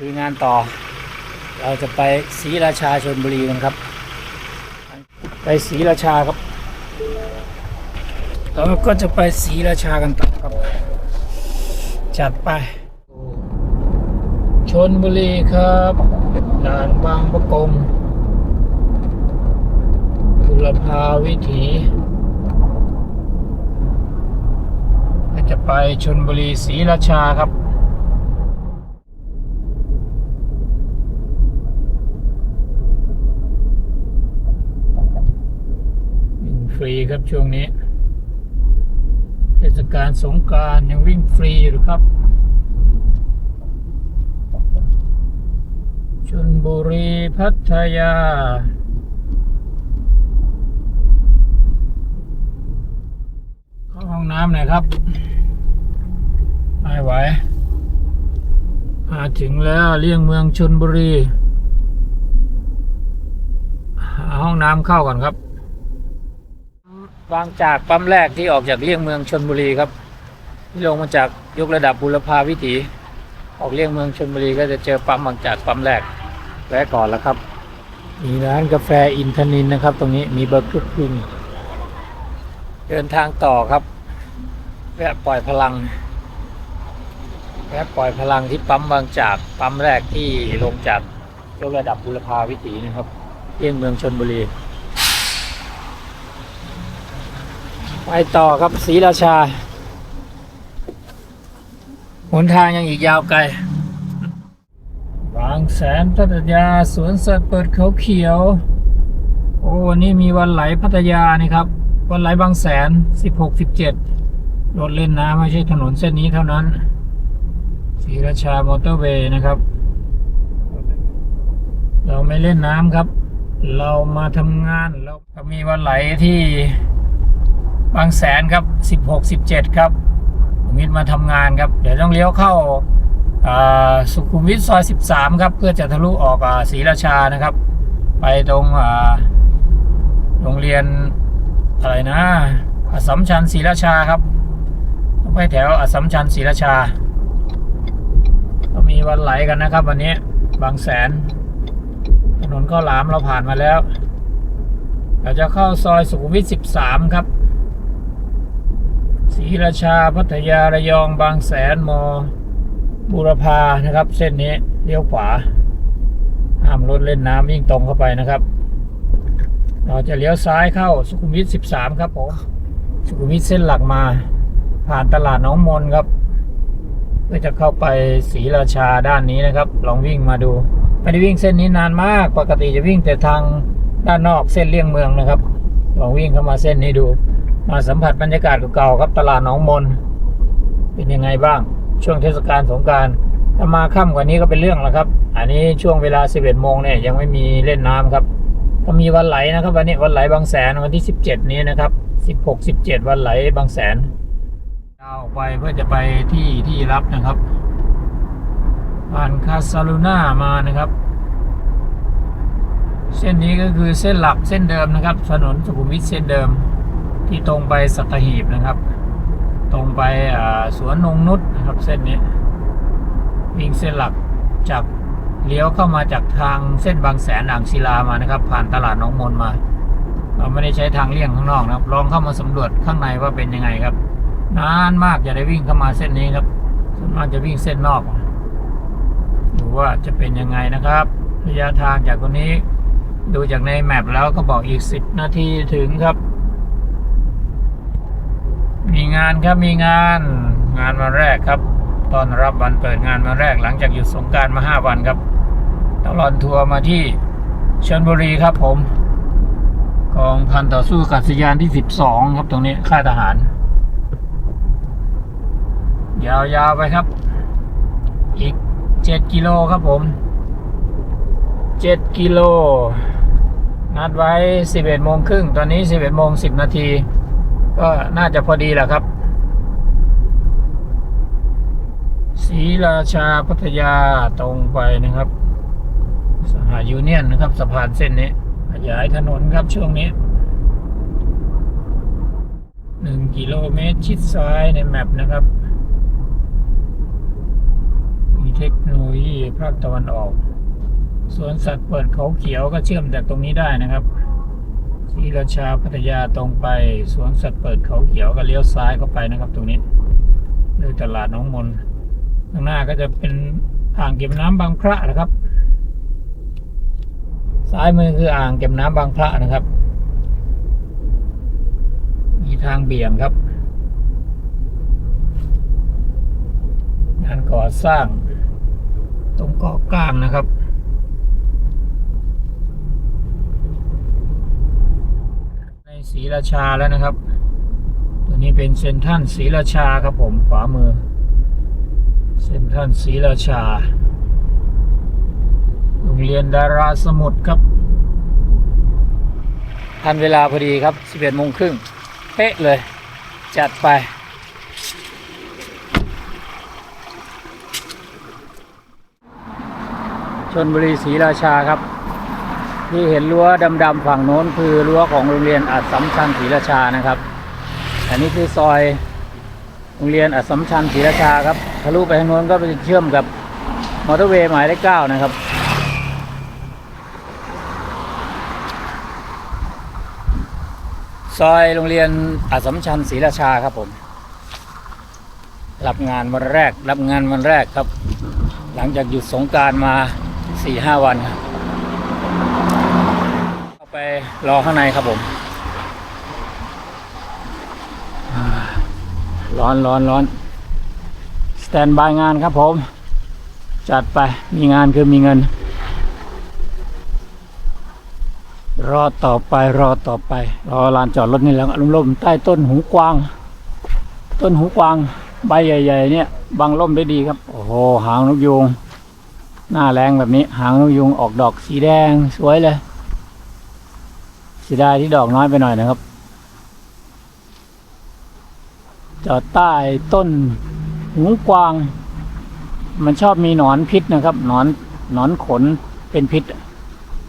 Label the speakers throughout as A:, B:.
A: ลุยงานต่อ เราจะไปศรีราชาชนบุรีกันครับ ไปศรีราชาครับ เราก็จะไปศรีราชากันต่อครับ จัดไป ชนบุรีครับด่านบางประกงบุรพาวิถีเราจะไปชนบุรีศรีราชาครับ วิ่งฟ รีครับช่วงนี้ เทศกาลสงการยังวิ่งฟรีอยู่ครับชนบุรีพัทยาเข้าห้องน้ำหน่อยครับไม่ไหวมาถึงแล้วเลี่ยงเมืองชนบุรี หาห้องน้ำเข้าก่อนครับ วางจากปั๊มแรกที่ออกจากเลี่ยงเมืองชนบุรีครับที่ลงมาจากยกระดับบุรพาวิถีออกเลี่ยงเมืองชนบุรีก็จะเจอปั๊มบางจากปั๊มแรกแวะก่อนแล้วครับ มีร้านกาแฟอินทนินนะครับ ตรงนี้มีเบอร์เกอร์คิงเดินทางต่อครับแวะปล่อยพลังแวะปล่อยพลังที่ปั๊มบางจากปั๊มแรกที่ลงจากยกระดับบุรพาวิถีนะครับเลี่ยงเมืองชนบุรี ไปต่อครับศรีราชา หนทางยังอีกยาวไกล บางแสนพัทยาสวนสัตว์เปิดเขาเขียว โอ้นนี้มีวันไหลพัทยานี่ครับ วันไหลบางแสนสิบหกสิบเจ็ดรถเล่นน้ำไม่ใช่ถนนเส้นนี้เท่านั้นศรีราชามอเตอร์เวย์นะครับ เราไม่เล่นน้ำครับ เรามาทำงานเราก็มีวันไหลที่ บางแสนครับสิบหกสิบเจ็ดครับ ผมมิตรมาทำงานครับ เดี๋ยวต้องเลี้ยวเข้าอ่าสุขุมวิทซอยสิบสามครับ เพื่อจะทะลุออกอ่าศรีราชานะครับ ไปตรงอ่าโรงเรียนอะไรนะอัสมชัญศรีราชาครับไปแถวอัสมชัญศรีราชา ก็มีวันไหลกันนะครับ วันนี้บางแสนถนนข้าวหลามเราผ่านมาแล้ว เราจะเข้าซอยสุขุมวิท 13 ครับ ศรีราชาพัทยาระยองบางแสนมอบุรพานะครับ เส้นนี้เลี้ยวขวาห้ามรถเล่นน้ำวิ่งตรงเข้าไปนะครับ เราจะเลี้ยวซ้ายเข้าสุขุมวิท 13 ครับผมสุขุมวิทเส้นหลักมา ผ่านตลาดน้องมนครับเพื่อจะเข้าไปศรีราชาด้านนี้นะครับ ลองวิ่งมาดูไม่ได้วิ่งเส้นนี้นานมากปกติจะวิ่งแต่ทางด้านนอกเส้นเลี่ยงเมืองนะครับลองวิ่งเข้ามาเส้นนี้ดู มาสัมผัสบรรยากาศเก่าๆครับตลาดหนองมน เป็นยังไงบ้าง ช่วงเทศกาลสงการถ้ามาค่ำกว่านี้ก็เป็นเรื่องแล้วครับ อันนี้ช่วงเวลา 11โมงเนี่ยยังไม่มีเล่นน้ำครับ ก็มีวันไหลนะครับ วันนี้วันไหลบางแสนวันที่ 17 นี้นะครับ 16 17 วันไหลบางแสนยาวออกไปเพื่อจะไปที่ที่รับนะครับผ่านคาซาลูน่ามานะครับ เส้นนี้ก็คือเส้นหลักเส้นเดิมนะครับ ถนนสุขุมวิทเส้นเดิม ที่ตรงไปสัตหีบนะครับ ตรงไปสวนนงนุษนะครับเส้นนี้วิ่งเส้นหลักจากเลี้ยวเข้ามาจากทางเส้นบางแสนอ่างศิลามานะครับ ผ่านตลาดน้องมนมา เราไม่ได้ใช้ทางเลี่ยงข้างนอกนะครับ ลองเข้ามาสำรวจข้างในว่าเป็นยังไงครับ นานมากจะได้วิ่งเข้ามาเส้นนี้ครับส่วนมากจะวิ่งเส้นนอกดูว่าจะเป็นยังไงนะครับ ระยะทางจากตรงนี้ ดูจากในแมปแล้วก็บอกอีกสิบนาทีถึงครับ งานครับมีงานงานวันแรกครับ ตอนรับวันเปิดงานวันแรกหลังจากหยุดสงการมาห้าวันครับตลอดทัวร์มาที่ชลบุรีครับผมกองพันต่อสู้อากาศยานที่สิบสองครับตรงนี้ค่ายทหาร ยาวๆไปครับ อีกเจ็ดกิโลครับผมเจ็ดกิโลนัดไว้สิบเอ็ดโมงครึ่งตอนนี้สิบเอ็ดโมงสิบนาที ก็น่าจะพอดีแหละครับศรีราชาพัทยาตรงไปนะครับ สหยูเนียนนะครับสะพานเส้นนี้ขยายถนนครับช่วงนี้หนึ่งกิโลเมตรชิดซ้ายในแมปนะครับ มีเทคโนโลยีภาคตะวันออกสวนสัตว์เปิดเขาเขียวก็เชื่อมจากตรงนี้ได้นะครับ ศรีราชาพัทยาตรงไปสวนสัตว์เปิดเขาเขียวก็เลี้ยวซ้ายเข้าไปนะครับตรงนี้เลยตลาดน้องมนข้างหน้าก็จะเป็นอ่างเก็บน้ำบางพระนะครับ ซ้ายมือคืออ่างเก็บน้ำบางพระนะครับ มีทางเบี่ยงครับงานก่อสร้าง ตรงเกาะกลางนะครับ ใน ศรีราชาแล้วนะครับ ตัวนี้เป็นเซนทรันศรีราชาครับผมขวามือ เซนทรันศรีราชา โรงเรียนดาราสมุทรครับ ทันเวลาพอดีครับ 11โมงครึ่งเป๊ะเลย จัดไปชนบุรีศรีราชาครับ ที่เห็นรั้วดำๆฝั่งโน้นคือรั้วของโรงเรียนอัดสัมชัญศรีราชานะครับ อันนี้คือซอยโรงเรียนอัดสัมชัญศรีราชาครับทะลุไปทางโน้นก็ไปเชื่อมกับมอเตอร์เวย์หมายเลขเก้านะครับซอยโรงเรียนอัดสัมชัญศรีราชาครับผม รับงานวันแรกรับงานวันแรกครับ หลังจากหยุดสงการมาสี่ห้าวันครับ รอข้างในครับผม ร้อนร้อนร้อนสแตนบายงานครับผม จัดไปมีงานคือมีเงิน รอต่อไปรอต่อไป รอลานจอดรถนี่แล้วล่มๆใต้ต้นหูกวาง ต้นหูกวาง ใบใหญ่ ๆ เนี่ยบังล่มได้ดีครับ โอ้โห หางนกยูงหน้าแรงแบบนี้ หางนกยูงออกดอกสีแดงสวยเลย สียดายที่ดอกน้อยไปหน่อยนะครับ จอดใต้ต้นหูกวาง มันชอบมีหนอนพิษนะครับ หนอนหนอนขนเป็นพิษ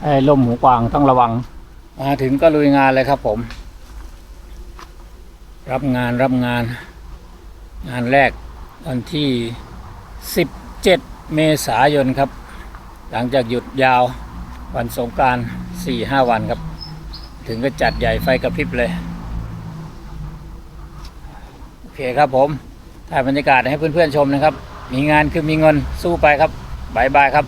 A: ไอ้ลมหูกวางต้องระวัง มาถึงก็ลุยงานเลยครับผม รับงานรับงาน งานแรกวันที่ 17 เมษายนครับ หลังจากหยุดยาววันสงกราร4-5 วันครับ ถึงก็จัดใหญ่ไฟกระพริบเลย โอเคครับผมถ่ายบรรยากาศให้เพื่อนๆชมนะครับ มีงานคือมีเงินสู้ไปครับบายบายครับ